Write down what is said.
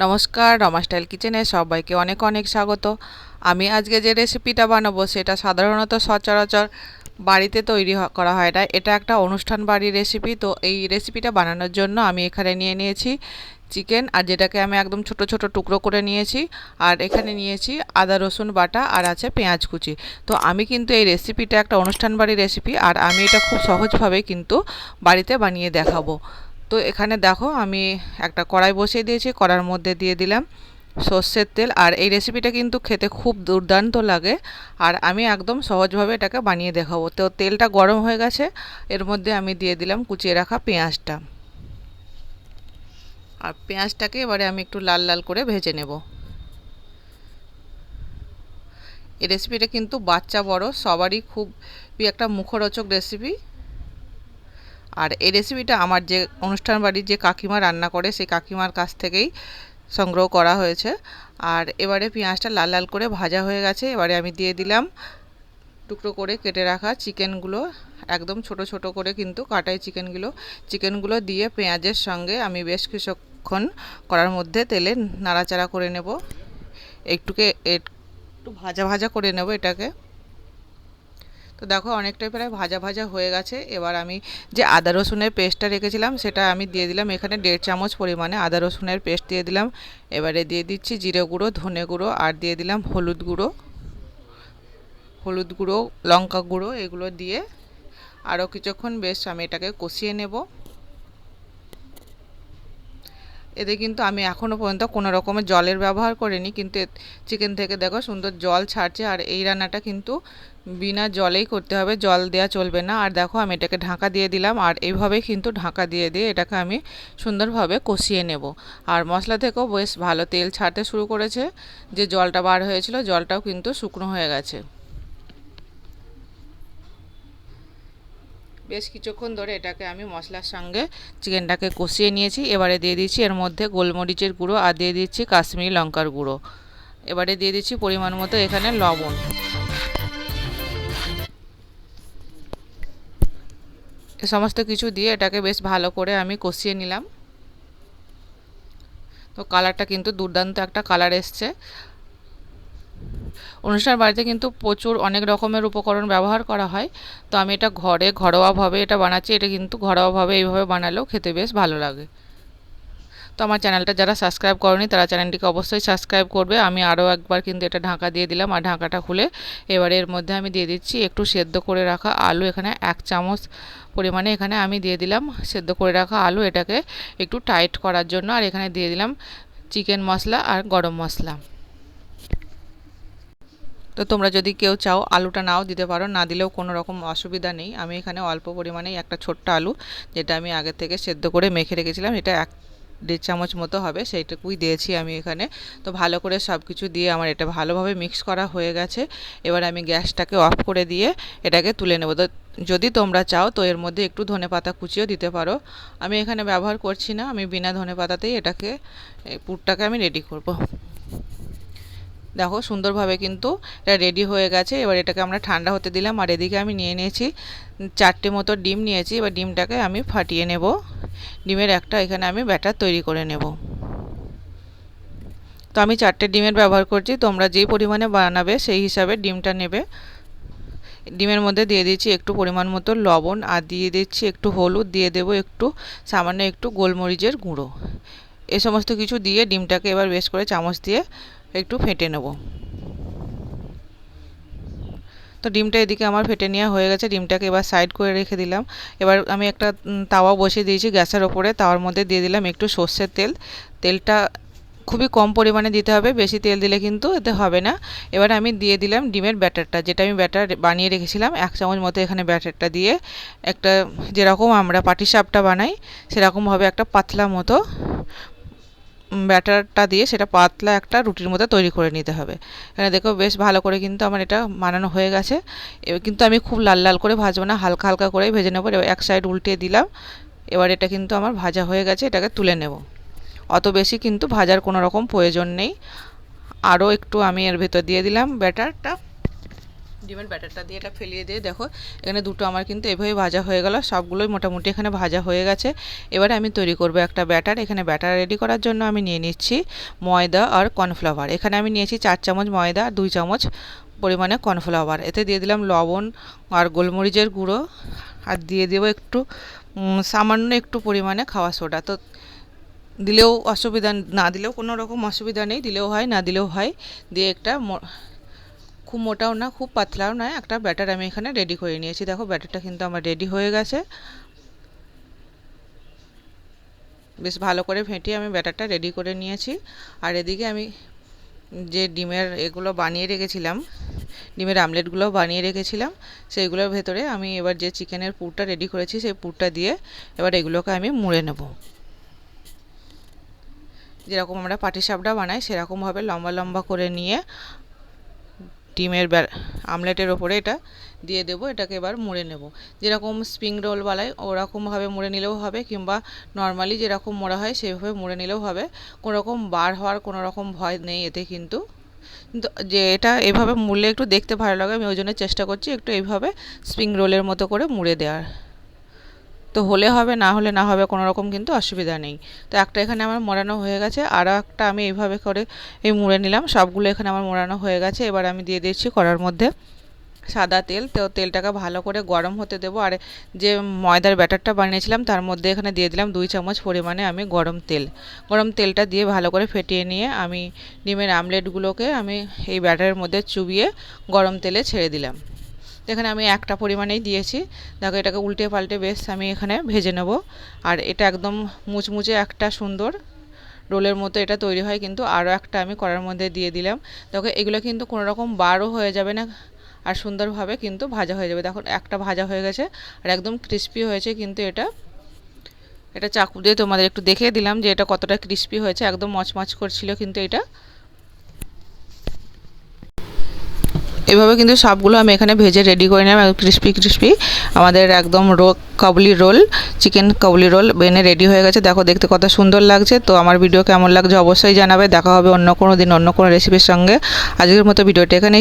নমস্কার রমা স্টাইল কিচেনে সবাইকে অনেক অনেক স্বাগত। আমি আজকে যে রেসিপিটা বানাবো সেটা সাধারণত সচরাচর বাড়িতে তৈরি করা হয় না। এটা একটা অনুষ্ঠান বাড়ির রেসিপি, তো এই রেসিপিটা বানানোর জন্য আমি এখানে নিয়ে নিয়েছি চিকেন, আর যেটাকে আমি একদম ছোট ছোট টুকরো করে নিয়েছি, আর এখানে নিয়েছি আদা, রসুন বাটা, আর আছে পেঁয়াজ কুচি। তো আমি কিন্তু এই রেসিপিটা একটা অনুষ্ঠান বাড়ির রেসিপি, আর আমি এটা খুব সহজভাবে কিন্তু বাড়িতে বানিয়ে দেখাবো। তো এখানে দেখো আমি একটা কড়াই বসিয়ে দিয়েছি, কড়ার মধ্যে দিয়ে দিলাম সর্ষের তেল। আর এই রেসিপিটা কিন্তু খেতে খুব দুর্দান্ত লাগে আর আমি একদম সহজভাবে এটাকে বানিয়ে দেখাবো। তো তেলটা গরম হয়ে গেছে, এর মধ্যে আমি দিয়ে দিলাম কুচিয়ে রাখা পেঁয়াজটা। আর পেঁয়াজটাকে এবারে আমি একটু লাল লাল করে ভেজে নেব। এই রেসিপিটা কিন্তু বাচ্চা বড়, সবারই খুবই একটা মুখরোচক রেসিপি আর এই রেসিপিটা আমার যে অনুষ্ঠান বাড়ির যে কাকিমা রান্না করে, সেই কাকিমার কাছ থেকেই সংগ্রহ করা হয়েছে। আর এবারে পেঁয়াজটা লাল লাল করে ভাজা হয়ে গেছে। এবারে আমি দিয়ে দিলাম টুকরো করে কেটে রাখা চিকেনগুলো। একদম ছোট ছোট করে কিন্তু কাটাই চিকেনগুলো। চিকেনগুলো দিয়ে পেঁয়াজের সঙ্গে আমি বেশ কিছুক্ষণ করার মধ্যে তেলে নাড়াচাড়া করে নেব। একটুকে একটু ভাজা ভাজা করে নেব এটাকে। তো দেখো, অনেকটাই প্রায় ভাজা ভাজা হয়ে গেছে। এবার আমি যে আদা রসুনের পেস্টটা রেখেছিলাম, সেটা আমি দিয়ে দিলাম। এখানে দেড় চামচ পরিমাণে আদা রসুনের পেস্ট দিয়ে দিলাম। এবারে দিয়ে দিচ্ছি জিরে গুঁড়ো, ধনে গুঁড়ো, আর দিয়ে দিলাম হলুদ গুঁড়ো। হলুদ গুঁড়ো, লঙ্কা গুঁড়ো, এগুলো দিয়ে আরও কিছুক্ষণ বেশ আমি এটাকে কষিয়ে নেব। এতে কিন্তু আমি এখনও পর্যন্ত কোনো রকমের জলের ব্যবহার করিনি, কিন্তু চিকেন থেকে দেখো সুন্দর জল ছাড়ছে, আর এই রান্নাটা কিন্তু বিনা জলেই করতে হবে, জল দেওয়া চলবে না। আর দেখো আমি এটাকে ঢাকা দিয়ে দিলাম, আর এইভাবেই কিন্তু ঢাকা দিয়ে দিয়ে এটাকে আমি সুন্দরভাবে কষিয়ে নেব। আর মশলা থেকেও বেশ ভালো তেল ছাড়তে শুরু করেছে, যে জলটা বার হয়েছিল জলটাও কিন্তু শুকনো হয়ে গেছে। বেশ কিছুক্ষণ ধরে এটাকে আমি মশলার সঙ্গে চিকেনটাকে কষিয়ে নিয়েছি। এবারে দিয়ে দিচ্ছি এর মধ্যে গোলমরিচের গুঁড়ো আর দিয়ে দিচ্ছি কাশ্মীরি লঙ্কার গুঁড়ো। এবারে দিয়ে দিচ্ছি পরিমাণ মতো এখানে লবণ। এ সমস্ত কিছু দিয়ে এটাকে বেশ ভালো করে আমি কষিয়ে নিলাম। তো কালারটা কিন্তু দুর্দান্ত একটা কালার এসছে। অনুষ্ঠান বাড়িতে কিন্তু প্রচুর অনেক রকমের উপকরণ ব্যবহার করা হয়। তো আমি এটা ঘরে ঘরোয়াভাবে এটা বানাচ্ছি, এটা কিন্তু ঘরোয়াভাবে এইভাবে বানালেও খেতে বেশ ভালো লাগে। তো আমার চ্যানেলটা যারা সাবস্ক্রাইব করেনি, তারা চ্যানেলটিকে অবশ্যই সাবস্ক্রাইব করবে। আমি আরও একবার কিন্তু এটা ঢাকা দিয়ে দিলাম। আর ঢাকাটা খুলে এবারে এর মধ্যে আমি দিয়ে দিচ্ছি একটু সেদ্ধ করে রাখা আলু। এখানে এক চামচ পরিমাণে এখানে আমি দিয়ে দিলাম সেদ্ধ করে রাখা আলু। এটাকে একটু টাইট করার জন্য। আর এখানে দিয়ে দিলাম চিকেন মশলা আর গরম মশলা। তো তোমরা যদি কেউ চাও আলুটা নাও দিতে পারো, না দিলেও কোনো রকম অসুবিধা নেই। আমি এখানে অল্প পরিমাণেই একটা ছোট্ট আলু, যেটা আমি আগে থেকে সেদ্ধ করে মেখে রেখেছিলাম, এটা এক দেড় চামচ মতো হবে, সেইটুকুই দিয়েছি আমি এখানে। তো ভালো করে সব কিছু দিয়ে আমার এটা ভালোভাবে মিক্স করা হয়ে গেছে। এবার আমি গ্যাসটাকে অফ করে দিয়ে এটাকে তুলে নেব। তো যদি তোমরা চাও তো এর মধ্যে একটু ধনে পাতা কুচিও দিতে পারো। আমি এখানে ব্যবহার করছি না, আমি বিনা ধনে পাতাতেই এটাকে পুরটাকে আমি রেডি করব। দেখো সুন্দরভাবে কিন্তু এটা রেডি হয়ে গেছে। এবার এটাকে আমরা ঠান্ডা হতে দিলাম আর এদিকে আমি নিয়ে নিয়েছি চারটে মতো ডিম নিয়েছি। এবার ডিমটাকে আমি ফাটিয়ে নেব। ডিমের একটা এখানে আমি ব্যাটার তৈরি করে নেব। তো আমি চারটে ডিমের ব্যবহার করছি। তোমরা যেই পরিমাণে বানাবে সেই হিসাবে ডিমটা নেবে। ডিমের মধ্যে দিয়ে দিচ্ছি একটু পরিমাণ মতো লবণ আর দিয়ে দিচ্ছি একটু হলুদ। দিয়ে দেব একটু সামান্য একটু গোলমরিচের গুঁড়ো। এ সমস্ত কিছু দিয়ে ডিমটাকে এবার বেশ করে চামচ দিয়ে একটু ফেটে নেব। তো ডিমটা এদিকে আমার ফেটে নেওয়া হয়ে গেছে, ডিমটাকে এবার সাইড করে রেখে দিলাম। এবার আমি একটা তাওয়া বসিয়ে দিয়েছি গ্যাসের ওপরে, তাওয়ার মধ্যে দিয়ে দিলাম একটু সর্ষের তেল। তেলটা খুবই কম পরিমাণে দিতে হবে, বেশি তেল দিলে কিন্তু এতে হবে না। এবার আমি দিয়ে দিলাম ডিমের ব্যাটারটা, যেটা আমি ব্যাটার বানিয়ে রেখেছিলাম, এক চামচ মতো এখানে ব্যাটারটা দিয়ে। একটা, যেরকম আমরা পাটিসাপটা বানাই, সেরকমভাবে একটা পাতলা মতো ব্যাটারটা দিয়ে সেটা পাতলা একটা রুটির মতো তৈরি করে নিতে হবে। এখানে দেখো বেশ ভালো করে কিন্তু আমার এটা মানানো হয়ে গেছে। কিন্তু আমি খুব লাল লাল করে ভাজবো না, হালকা হালকা করেই ভেজে নেব। এক সাইড উল্টে দিলাম। এবার এটা কিন্তু আমার ভাজা হয়ে গেছে, এটাকে তুলে নেব। অত বেশি কিন্তু ভাজার কোনো রকম প্রয়োজন নেই। আরও একটু আমি এর ভেতর দিয়ে দিলাম ব্যাটারটা। ডিমের ব্যাটারটা দিয়ে এটা ফেলিয়ে দিয়ে দেখো, এখানে দুটো আমার কিন্তু এভাবে ভাজা হয়ে গেল, সবগুলোই মোটামুটি এখানে ভাজা হয়ে গেছে। এবারে আমি তৈরি করব একটা ব্যাটার, এখানে ব্যাটার রেডি করার জন্য আমি নিয়ে নিচ্ছি ময়দা আর কর্নফ্লাওয়ার এখানে আমি নিয়েছি চার চামচ ময়দা আর দুই চামচ পরিমাণে কর্নফ্লাওয়ার এতে দিয়ে দিলাম লবণ আর গোলমরিচের গুঁড়ো আর দিয়ে দেবো একটু সামান্য একটু পরিমাণে খাওয়া সোডা। তো দিলেও অসুবিধা না, দিলেও কোনো রকম অসুবিধা নেই, দিলেও হয়, না দিলেও হয়। দিয়ে একটা খুব মোটাও না, খুব পাতলাও নয়, একটা ব্যাটার আমি এখানে রেডি করে নিয়েছি। দেখো, ব্যাটারটা কিন্তু আমার রেডি হয়ে গেছে। বেশ ভালো করে ফেটিয়ে আমি ব্যাটারটা রেডি করে নিয়েছি। আর এদিকে আমি যে ডিমের এগুলো বানিয়ে রেখেছিলাম, ডিমের আমলেটগুলো বানিয়ে রেখেছিলাম, সেইগুলোর ভেতরে আমি এবার যে চিকেনের পুরটা রেডি করেছি, সেই পুরটা দিয়ে এবার এগুলোকে আমি মুড়ে নেব। যেরকম আমরা পাটিসাপটা বানাই, সেরকমভাবে লম্বা লম্বা করে নিয়ে ডিমের আমলেটের ওপরে এটা দিয়ে দেবো, এটাকে এবার মুড়ে নেব। যেরকম স্প্রিং রোল বালাই ওরকমভাবে মুড়ে নিলেও হবে, কিংবা নর্মালি যেরকম মোড়া হয়, সেভাবে মুড়ে নিলেও হবে। কোনো রকম বার হওয়ার কোনো রকম ভয় নেই এতে কিন্তু। কিন্তু যে এটা এভাবে মুড়লে একটু দেখতে ভালো লাগে, আমি ওই জন্য চেষ্টা করছি একটু এইভাবে স্প্রিং রোলের মতো করে মুড়ে দেওয়ার। তো হলে হবে, না হলে না হবে কোনো রকম কিন্তু অসুবিধা নেই। তো একটা এখানে আমার মোড়ানো হয়ে গেছে আরও একটা আমি এইভাবে করে এই মুড়ে নিলাম। সবগুলো এখানে আমার মোড়ানো হয়ে গেছে, এবার আমি দিয়ে দিচ্ছি কড়ার মধ্যে সাদা তেল। তো তেলটাকে ভালো করে গরম হতে দেবো, আর যে ময়দার ব্যাটারটা বানিয়েছিলাম, তার মধ্যে এখানে দিয়ে দিলাম দুই চামচ পরিমাণে আমি গরম তেল। গরম তেলটা দিয়ে ভালো করে ফেটিয়ে নিয়ে আমি ডিমের আমলেটগুলোকে আমি এই ব্যাটারের মধ্যে চুবিয়ে গরম তেলে ছেড়ে দিলাম। এখানে আমি একটা পরিমাণেই দিয়েছি। দেখো, এটাকে উল্টে পাল্টে বেশ আমি এখানে ভেজে নেব। আর এটা একদম মুচমুচে একটা সুন্দর রোলের মতো এটা তৈরি হয়, কিন্তু আরও একটা আমি করার মধ্যে দিয়ে দিলাম। দেখো, এগুলো কিন্তু কোনো রকম বারও হয়ে যাবে না আর সুন্দরভাবে কিন্তু ভাজা হয়ে যাবে। দেখো, একটা ভাজা হয়ে গেছে আর একদম ক্রিস্পি হয়েছে কিন্তু এটা। এটা চাকু দিয়ে তোমাদের একটু দেখিয়ে দিলাম যে এটা কতটা ক্রিস্পি হয়েছে। একদম মচমচ করছিল কিন্তু এটা। এভাবে কিন্তু সবগুলো আমি এখানে ভেজে রেডি করে নিলাম ক্রিস্পি ক্রিস্পি আমাদের একদম রো, কাবলি রোল চিকেন কাবলি রোল বেনে রেডি হয়ে গেছে। দেখো, দেখতে কত সুন্দর লাগছে। তো আমার ভিডিও কেমন লাগছে অবশ্যই জানাবে। দেখা হবে অন্য কোনো দিন অন্য কোনো রেসিপির সঙ্গে। আজকের মতো ভিডিওটা এখানেই